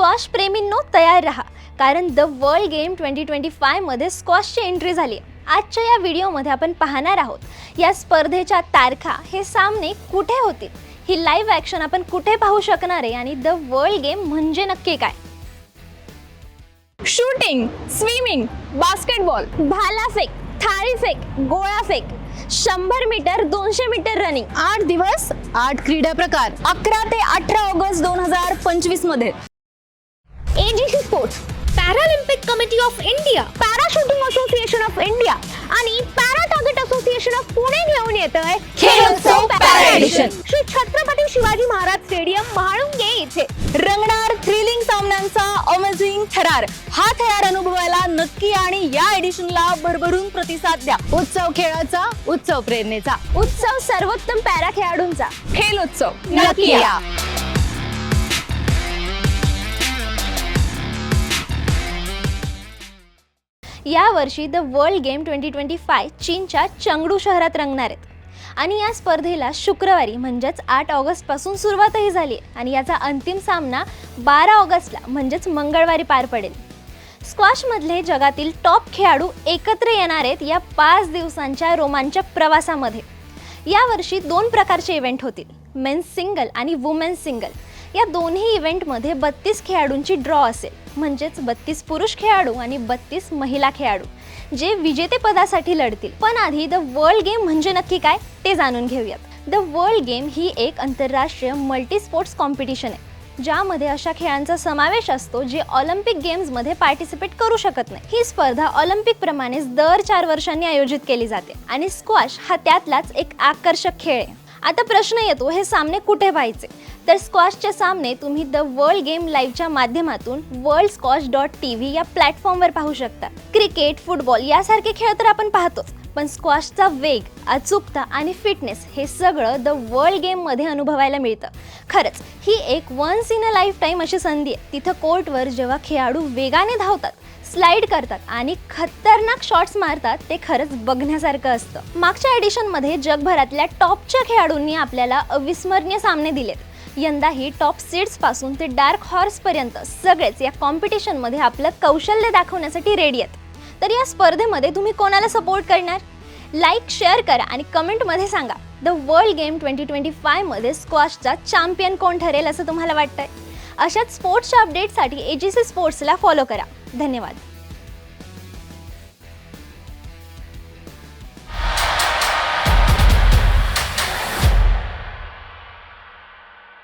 Squash प्रेमींनो तयार राहा. कारण the world game twenty twenty फायमध्ये स्क्वॉशची एंट्री झाली. आहे आजच्या या व्हिडिओमध्ये आपण पाहणार आहोत या स्पर्धेच्या तारखा हे सामने कुठे होतील ही लाईव्ह ॲक्शन आपण कुठे पाहू शकणार आहे? आणि द वर्ल्ड गेम म्हणजे नक्की काय? शूटिंग स्विमिंग बास्केटबॉल भालाफेक थाळीफेक गोळाफेक शंभर मीटर दोनशे मीटर रनिंग आठ दिवस आठ क्रीडा प्रकार अकरा ते अठरा ऑगस्ट दोन हजार पंचवीसमध्ये. AGC sports Paralympic committee of India para shooting association of India आणि para target association of Pune घेऊन येत आहे para edition. Shri Chhatrapati Shivaji Maharaj stadium Mhalunge येथे रंगणार थ्रिलिंग सामन्यांचा अमेझिंग थरार. हा थरार अनुभवायला नक्की आणि या एडिशनला भरभरून प्रतिसाद द्या. उत्सव खेळाचा उत्सव प्रेरणेचा. उत्सव सर्वोत्तम पॅरा खेळाडूंचा. खेलोत्सव नक्की या. यावर्षी the world game twenty twenty five चीनच्या चंगडू शहरात रंगणार आहेत. आणि या स्पर्धेला शुक्रवारी म्हणजेच आठ ऑगस्टपासून सुरुवातही झाली आहे. आणि याचा अंतिम सामना बारा ऑगस्टला म्हणजेच मंगळवारी पार पडेल. स्क्वॉशमधले जगातील टॉप खेळाडू एकत्र येणार आहेत या पाच दिवसांच्या रोमांचक प्रवासामध्ये. यावर्षी दोन प्रकारचे इव्हेंट होतील. मेन्स सिंगल आणि वुमेन्स सिंगल या दोन्ही इव्हेंटमध्ये बत्तीस खेळाडूंची ड्रॉ असेल. म्हणजेच बत्तीस पुरुष खेळाडू आणि बत्तीस महिला खेळाडू जे विजेतेपदासाठी लढतील. पण आधी द वर्ल्ड गेम म्हणजे नक्की काय ते जाणून घेऊयात. द वर्ल्ड गेम ही एक आंतरराष्ट्रीय मल्टी स्पोर्ट्स कॉम्पिटिशन आहे ज्यामध्ये अशा खेळांचा समावेश असतो जे ऑलिम्पिक गेम्समध्ये पार्टिसिपेट करू शकत नाही. ही स्पर्धा ऑलिम्पिक प्रमाणेच दर चार वर्षांनी आयोजित केली जाते आणि स्क्वॉश हा त्यातलाच एक आकर्षक खेळ आहे. आता प्रश्न येतो हे सामने कुठे व्हायचे? तर स्क्वॉशचे सामने तुम्ही द वर्ल्ड गेम लाईव्हच्या माध्यमातून world squash dot T V या प्लॅटफॉर्मवर पाहू शकता. क्रिकेट फुटबॉल यासारखे खेळ तर आपण पाहतोच. पण स्क्वॉशचा वेग अचूकता आणि फिटनेस हे सगळं द वर्ल्ड गेममध्ये अनुभवायला मिळतं. खरंच ही एक once in a lifetime अशी संधी आहे. तिथं कोर्टवर जेव्हा खेळाडू वेगाने धावतात स्लाइड करतात आणि खतरनाक शॉट्स मारतात ते खरंच बघण्यासारखं असतं. मागच्या एडिशनमध्ये जगभरातल्या टॉपच्या खेळाडूंनी आपल्याला अविस्मरणीय सामने दिलेत. यंदाही टॉप सीड्सपासून ते डार्क हॉर्सपर्यंत सगळेच या कॉम्पिटिशनमध्ये आपलं कौशल्य दाखवण्यासाठी रेडी आहेत. तर या स्पर्धेमध्ये तुम्ही कोणाला सपोर्ट करणार? लाईक शेअर करा आणि कमेंटमध्ये सांगा the world game twenty twenty फायमध्ये स्क्वॉशचा चॅम्पियन कोण ठरेल? असं तुम्हाला वाटतंय. अशाच स्पोर्ट्सच्या अपडेटसाठी ए जी सी स्पोर्ट्सला फॉलो करा. धन्यवाद.